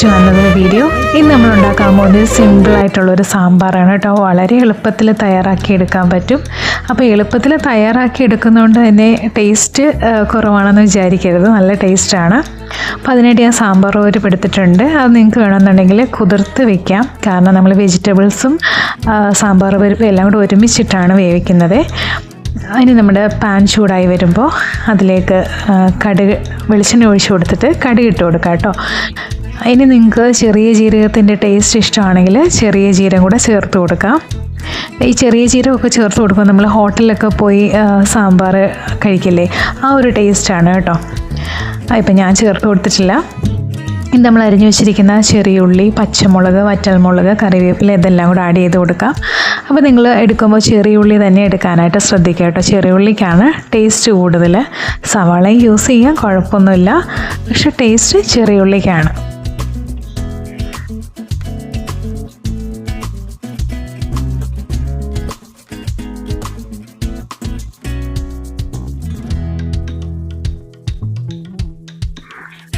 To another video ഇന്ന് നമ്മൾ ഉണ്ടാക്കാൻ പോകുന്നത് സിമ്പിളായിട്ടുള്ളൊരു സാമ്പാറാണ് കേട്ടോ. വളരെ എളുപ്പത്തിൽ തയ്യാറാക്കി എടുക്കാൻ പറ്റും. അപ്പോൾ എളുപ്പത്തിൽ തയ്യാറാക്കി എടുക്കുന്നതുകൊണ്ട് തന്നെ ടേസ്റ്റ് കുറവാണെന്ന് വിചാരിക്കരുത്. നല്ല ടേസ്റ്റാണ് അപ്പോൾ അതിനായിട്ട് ഞാൻ സാമ്പാർ ഒരു എടുത്തിട്ടുണ്ട്. അത് നിങ്ങൾക്ക് വേണമെന്നുണ്ടെങ്കിൽ കുതിർത്ത് വെക്കാം. കാരണം നമ്മൾ വെജിറ്റബിൾസും സാമ്പാർ പരിപ്പും എല്ലാം കൂടെ ഒരുമിച്ചിട്ടാണ് വേവിക്കുന്നത്. അതിന് നമ്മുടെ പാൻ ചൂടായി വരുമ്പോൾ അതിലേക്ക് കടുക് വെളിച്ചെണ്ണ ഒഴിച്ച് കൊടുത്തിട്ട് കടുക് ഇട്ട് കൊടുക്കാം കേട്ടോ. അതിന് നിങ്ങൾക്ക് ചെറിയ ജീരകത്തിന്റെ ടേസ്റ്റ് ഇഷ്ടമാണെങ്കിൽ ചെറിയ ജീരകം കൂടെ ചേർത്ത് കൊടുക്കാം. ഈ ചെറിയ ജീരകമൊക്കെ ചേർത്ത് കൊടുക്കുമ്പോൾ നമ്മൾ ഹോട്ടലിലൊക്കെ പോയി സാമ്പാർ കഴിക്കില്ലേ? ആ ഒരു ടേസ്റ്റാണ് കേട്ടോ. ഇപ്പം ഞാൻ ചേർത്ത് കൊടുത്തിട്ടില്ല. ഇത് നമ്മൾ അരിഞ്ഞു വെച്ചിരിക്കുന്ന ചെറിയ ഉള്ളി പച്ചമുളക് വറ്റൽമുളക് കറിവേപ്പില ഇതെല്ലാം കൂടെ ആഡ് ചെയ്ത് കൊടുക്കാം. അപ്പോൾ നിങ്ങൾ എടുക്കുമ്പോൾ ചെറിയ ഉള്ളി തന്നെ എടുക്കാനായിട്ട് ശ്രദ്ധിക്കുക കേട്ടോ. ചെറിയ ഉള്ളിക്കാണ് ടേസ്റ്റ് കൂടുതൽ. സവാളയും യൂസ് ചെയ്യാം കുഴപ്പമൊന്നുമില്ല. പക്ഷേ ടേസ്റ്റ് ചെറിയ ഉള്ളിക്കാണ്.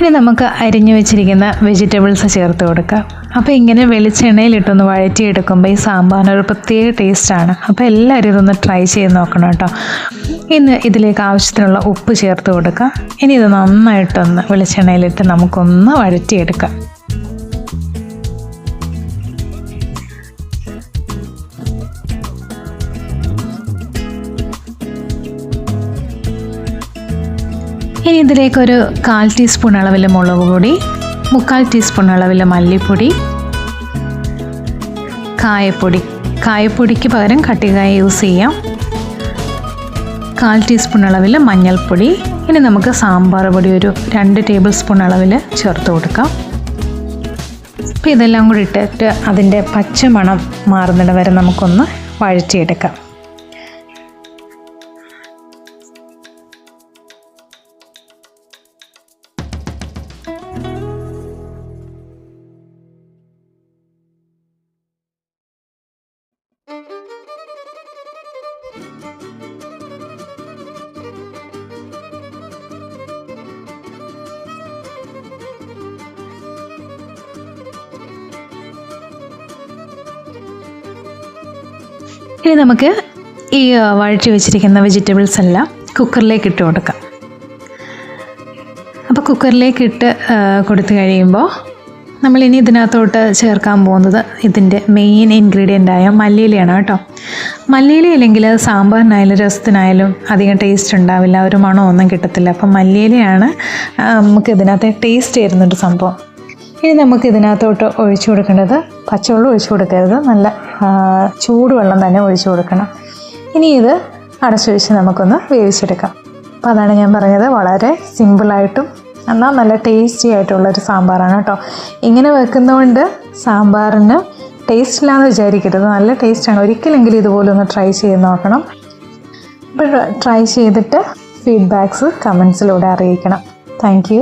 ഇനി നമുക്ക് അരിഞ്ഞു വെച്ചിരിക്കുന്ന വെജിറ്റബിൾസ് ചേർത്ത് കൊടുക്കാം. അപ്പോൾ ഇങ്ങനെ വെളിച്ചെണ്ണയിലിട്ടൊന്ന് വഴറ്റിയെടുക്കുമ്പോൾ ഈ സാമ്പാറിന് ഒരു പ്രത്യേക ടേസ്റ്റാണ് അപ്പോൾ എല്ലാവരും ഇതൊന്ന് ട്രൈ ചെയ്ത് നോക്കണം കേട്ടോ. ഇന്ന് ഇതിലേക്ക് ആവശ്യത്തിനുള്ള ഉപ്പ് ചേർത്ത് കൊടുക്കാം. ഇനി ഇത് നന്നായിട്ടൊന്ന് വെളിച്ചെണ്ണയിലിട്ട് നമുക്കൊന്ന് വഴറ്റിയെടുക്കാം. ഇനി ഇതിലേക്കൊരു കാൽ ടീസ്പൂൺ അളവിൽ മുളക് പൊടി മുക്കാൽ ടീസ്പൂൺ അളവിൽ മല്ലിപ്പൊടി കായപ്പൊടി. കായപ്പൊടിക്ക് പകരം കട്ടികായ യൂസ് ചെയ്യാം. കാൽ ടീസ്പൂൺ അളവിൽ മഞ്ഞൾപ്പൊടി ഇനി നമുക്ക് സാമ്പാർ പൊടി ഒരു രണ്ട് ടേബിൾ സ്പൂൺ അളവിൽ ചേർത്ത് കൊടുക്കാം. അപ്പോൾ ഇതെല്ലാം കൂടി ഇട്ടിട്ട് അതിന്റെ പച്ചമണം മാറുന്നിടം വരെ നമുക്കൊന്ന് വഴറ്റിയെടുക്കാം. ഇനി നമുക്ക് ഈ വഴറ്റി വെച്ചിരിക്കുന്ന വെജിറ്റബിൾസ് എല്ലാം കുക്കറിലേക്ക് ഇട്ട് കൊടുക്കാം. അപ്പോൾ കുക്കറിലേക്ക് ഇട്ട് കൊടുത്തു കഴിയുമ്പോൾ നമ്മളിനി ഇതിനകത്തോട്ട് ചേർക്കാൻ പോകുന്നത് ഇതിന്റെ മെയിൻ ഇൻഗ്രീഡിയന്റ് ആയ മല്ലിയിലയാണ് കേട്ടോ. മല്ലിയില ഇല്ലെങ്കിൽ സാമ്പാറിനായാലും രസത്തിനായാലും അധികം ടേസ്റ്റ് ഉണ്ടാവില്ല ഒരു മണമൊന്നും കിട്ടത്തില്ല. അപ്പം മല്ലിയിലയാണ് നമുക്ക് ഇതിനകത്ത് ടേസ്റ്റ് ചെയ്യുന്നൊരു സംഭവം. ഇനി നമുക്ക് ഇതിനകത്തോട്ട് ഒഴിച്ചു കൊടുക്കേണ്ടത് പച്ചവെള്ളം ഒഴിച്ചു കൊടുക്കരുത്. നല്ല ചൂടുവെള്ളം തന്നെ ഒഴിച്ചു കൊടുക്കണം. ഇനി ഇത് അടച്ചു വെച്ച് നമുക്കൊന്ന് വേവിച്ചെടുക്കാം. അപ്പോൾ അതാണ് ഞാൻ പറഞ്ഞത്. വളരെ സിമ്പിളായിട്ടും എന്നാൽ നല്ല ടേസ്റ്റി ആയിട്ടുള്ളൊരു സാമ്പാറാണ് കേട്ടോ. ഇങ്ങനെ വെക്കുന്നതുകൊണ്ട് സാമ്പാറിന് ടേസ്റ്റ് ഇല്ലാന്ന് വിചാരിക്കരുത്. നല്ല ടേസ്റ്റാണ് ഒരിക്കലെങ്കിലും ഇതുപോലെ ഒന്ന് ട്രൈ ചെയ്ത് നോക്കണം. അപ്പോൾ ട്രൈ ചെയ്തിട്ട് ഫീഡ്ബാക്ക്സ് കമൻസിലൂടെ അറിയിക്കണം. താങ്ക്